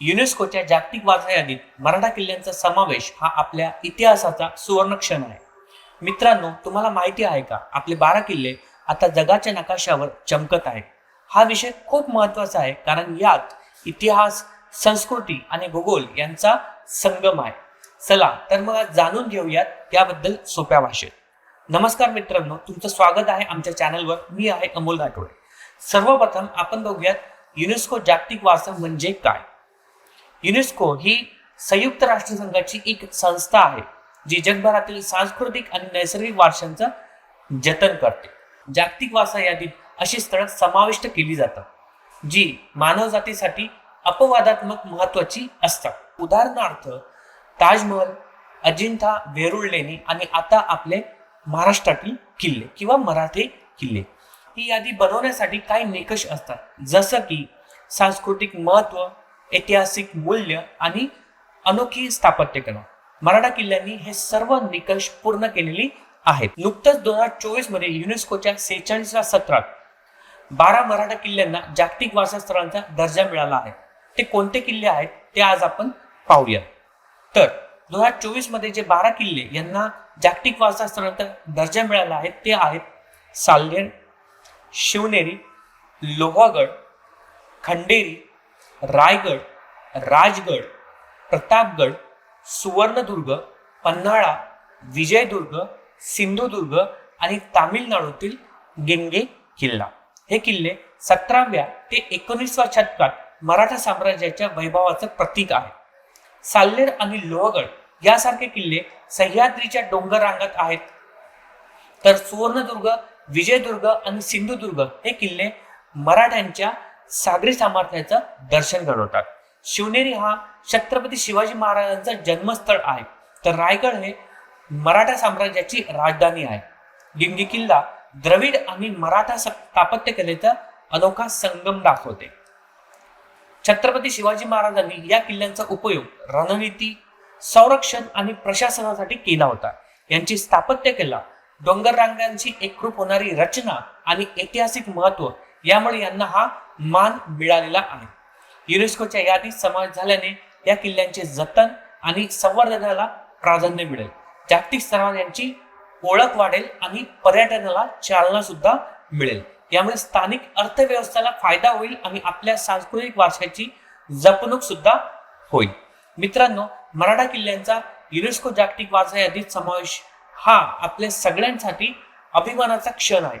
युनेस्कोच्या जागतिक वारसा यादीत मराठा किल्ल्यांचा समावेश हा आपल्या इतिहासाचा सुवर्ण क्षण आहे. मित्रांनो तुम्हाला माहिती आहे का? आपले बारा किल्ले आता जगाच्या नकाशावर चमकत आहेत. हा विषय खूप महत्त्वाचा आहे कारण यात इतिहास संस्कृती आणि भूगोल यांचा संगम आहे. चला तर मग आज जाणून घेऊयात त्याबद्दल सोप्या भाषेत. नमस्कार मित्रांनो तुमचं स्वागत आहे आमच्या चॅनलवर. मी आहे अमोल राठोड. सर्वप्रथम आपण बघूयात युनेस्को जागतिक वारसा म्हणजे काय? युनेस्को ही संयुक्त राष्ट्रसंघाची एक संस्था आहे जी जगभरातील सांस्कृतिक आणि नैसर्गिक वारशांचं जतन करते. जागतिक वारसा यादीत अशी स्थळं समाविष्ट केली जातात जी मानवजातीसाठी अपवादात्मक महत्वाची असतात. उदाहरणार्थ ताजमहल अजिंठा वेरूळ लेणी आणि आता आपले महाराष्ट्रातील किल्ले किंवा मराठी किल्ले. ही यादी बनवण्यासाठी काही निकष असतात जसं की सांस्कृतिक महत्त्व ऐतिहासिक मूल्य आणि अनोखी स्थापत्यकला मराठा किल्ल्यांनी हे सर्व निकष पूर्ण केलेली आहेत. नुकतंच दोन हजार चोवीसमध्ये युनेस्कोच्या सेहेचाळीसव्या सत्रात बारा मराठा किल्ल्यांना जागतिक वारसास्थळांचा दर्जा मिळाला आहे. ते कोणते किल्ले आहेत ते आज आपण पाहूया तर दोन हजार चोवीसमध्ये जे बारा किल्ले यांना जागतिक वारसास्थळांचा दर्जा मिळाला आहे ते आहेत साल्हेर शिवनेरी लोहागड खंडेरी रायगड राजगड प्रतापगड सुवर्णदुर्ग पन्हाळा विजयदुर्ग सिंधुदुर्ग आणि तामिळनाडूतील गेंगे किल्ला. हे किल्ले सतराव्या ते एकोणीसव्या शतकात मराठा साम्राज्याच्या वैभवाचं प्रतीक आहे साल्लेर आणि लोहगड यासारखे किल्ले सह्याद्रीच्या डोंगर रांगात आहेत. तर सुवर्णदुर्ग विजयदुर्ग आणि सिंधुदुर्ग हे किल्ले मराठ्यांच्या सागरी सामर्थ्याचं दर्शन घडवतात. शिवनेरी हा छत्रपती शिवाजी महाराजांचं जन्मस्थळ आहे. तर रायगड हे मराठा साम्राज्याची राजधानी आहे. गिंगी किल्ला द्रविड आणि मराठा स्थापत्यकलेचा अनोखा संगम दाखवते. छत्रपती शिवाजी महाराजांनी या किल्ल्यांचा उपयोग रणनीती संरक्षण आणि प्रशासनासाठी केला होता. यांची स्थापत्यकला डोंगर रांगांची एकरूप होणारी रचना आणि ऐतिहासिक महत्त्व यामुळे यांना हा मान मिळालेला आहे. युनेस्कोच्या यादीत समावेश झाल्याने या किल्ल्यांचे जतन आणि संवर्धनाला प्राधान्य मिळेल. जागतिक स्तरावर यांची ओळख वाढेल आणि पर्यटनाला चालना सुद्धा मिळेल. यामुळे स्थानिक अर्थव्यवस्थेला फायदा होईल आणि आपल्या सांस्कृतिक वारशाची जपणूक सुद्धा होईल. मित्रांनो मराठा किल्ल्यांचा युनेस्को जागतिक वारसा यादीत समावेश हा आपल्या सगळ्यांसाठी अभिमानाचा क्षण आहे.